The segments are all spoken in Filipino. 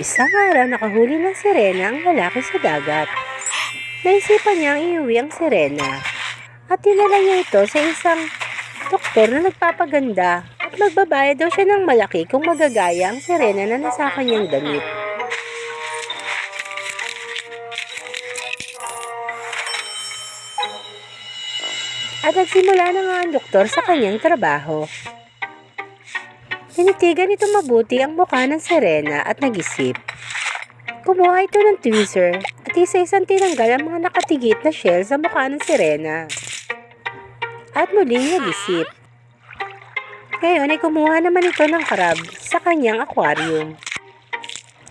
Isang araw nakahuli ng sirena ang lalaki sa dagat. Naisipan niyang iuwi ang sirena at tinala niya ito sa isang doktor na nagpapaganda at magbabayad daw siya ng malaki kung magagaya ang sirena na nasa kanyang damit. At nagsimula na nga ang doktor sa kanyang trabaho. Tinitigan ito mabuti ang mukha ng sirena at nag-isip. Kumuha ito ng tweezer at isa-isang tinanggal ang mga nakatigit na shell sa mukha ng sirena. At muling nag-isip. Ngayon ay kumuha naman ito ng crab sa kanyang aquarium.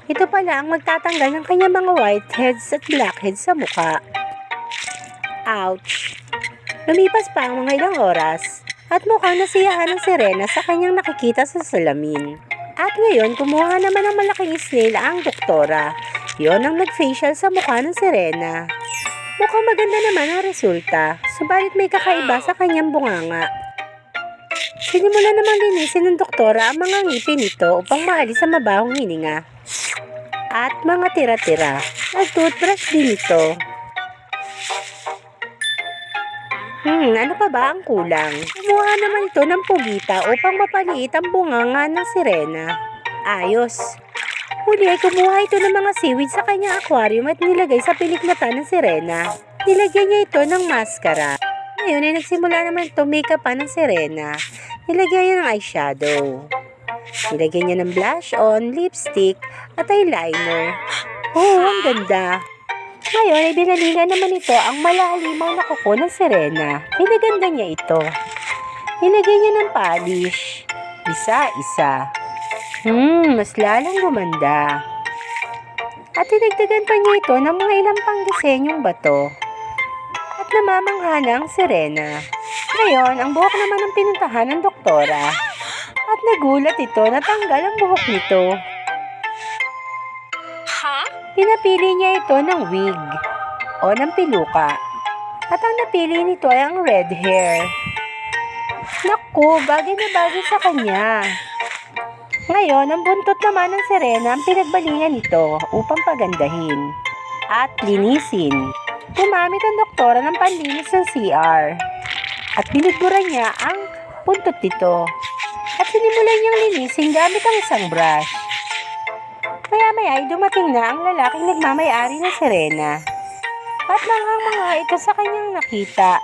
Ito pala ang magtatanggal ng kanyang mga whiteheads at blackheads sa mukha. Ouch! Lumipas pa ang mga ilang oras at mukhang nasiyahan ng sirena sa kanyang nakikita sa salamin. At ngayon, kumuha naman ng malaking snail ang doktora. Yon ang nag-facial sa mukha ng sirena. Mukhang maganda naman ang resulta, subalit may kakaiba sa kanyang bunganga. Sinimulan namang linisin ng doktora ang mga ngipin nito upang maalis ang mabahong hininga. At mga tira-tira. Nag-toothbrush din ito. Hmm, ano pa ba ang kulang? Kumuha naman ito ng pugita upang mapaliit ang bunganga ng sirena. Ayos. Huli ay kumuha ito ng mga seaweed sa kanyang aquarium at nilagay sa pilik mata ng sirena. Nilagyan niya ito ng maskara. Ngayon ay nagsimula naman ito makeup pa ng sirena. Nilagyan niya ng eyeshadow. Nilagyan niya ng blush on, lipstick, at eyeliner. Oo, ang ganda. Ngayon ay binaligan naman ito ang malalimang na kuko ng sirena. Pinaganda niya ito. Nilagay niya ng polish. Isa-isa. Hmm, mas lalang gumanda. At tinagdagan pa niya ito ng mga ilang pang disenyong bato. At namamangha na ang sirena. Ngayon, ang buhok naman ang pinuntahan ng doktora. At nagulat ito na tanggal ang buhok nito. Pinapili niya ito ng wig o ng piluka. At ang napili nito ay ang red hair. Naku, bagay na bagay sa kanya. Ngayon, ang buntot naman ng sirena ang pinagbalingan nito upang pagandahin at linisin. Gumamit ang doktora ng panlinis ng CR at binigburan niya ang buntot nito at sinimulan niyang linisin gamit ang isang brush. Maya-maya ay dumating na ang lalaking nagmamayari ng sirena. At manghang mga ito sa kanyang nakita.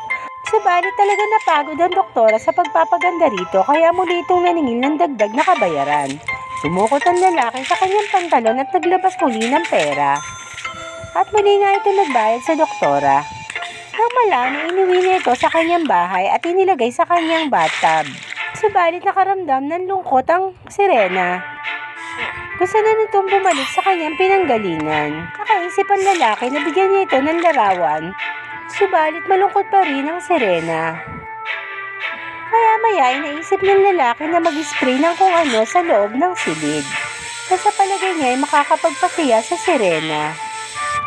Subalit talaga napagod ang doktora sa pagpapaganda rito kaya muli itong naningil ng dagdag na kabayaran. Sumukot ang lalaki sa kanyang pantalon at naglabas muli ng pera. At muli nga ito nagbayad sa doktora. Nang malamang inuwi niya ito sa kanyang bahay at inilagay sa kanyang bathtub. Subalit nakaramdam ng lungkot ang sirena. Gusto na nitong bumalik sa kanyang pinanggalingan. Nakaisip ang lalaki na bigyan niya ito ng larawan. Subalit malungkot pa rin ang sirena. Kaya maya ay naisip ng lalaki na mag-spray ng kung ano sa loob ng silid. Na sa palagay niya ay makakapagpasaya sa sirena.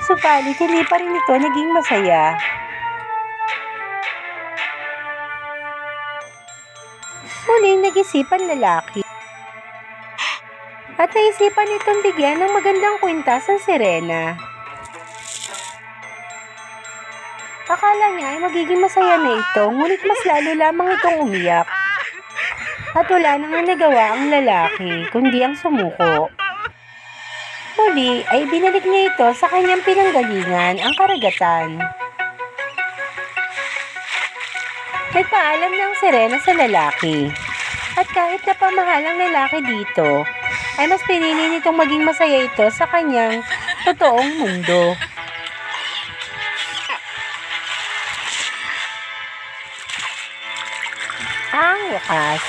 Subalit hindi pa rin ito naging masaya. Muling nag-isipan lalaki. At naisipan itong bigyan ng magandang kwintas ang sirena. Akala niya ay magiging masaya na ito, ngunit mas lalo lamang itong umiyak. At wala nang nagawa ang lalaki, kundi ang sumuko. Muli ay binalik niya ito sa kanyang pinanggalingan, ang karagatan. Nagpaalam ng sirena sa lalaki. At kahit na pamahal ang lalaki dito, ay mas pinili nitong maging masaya ito sa kanyang totoong mundo. Ang wakas.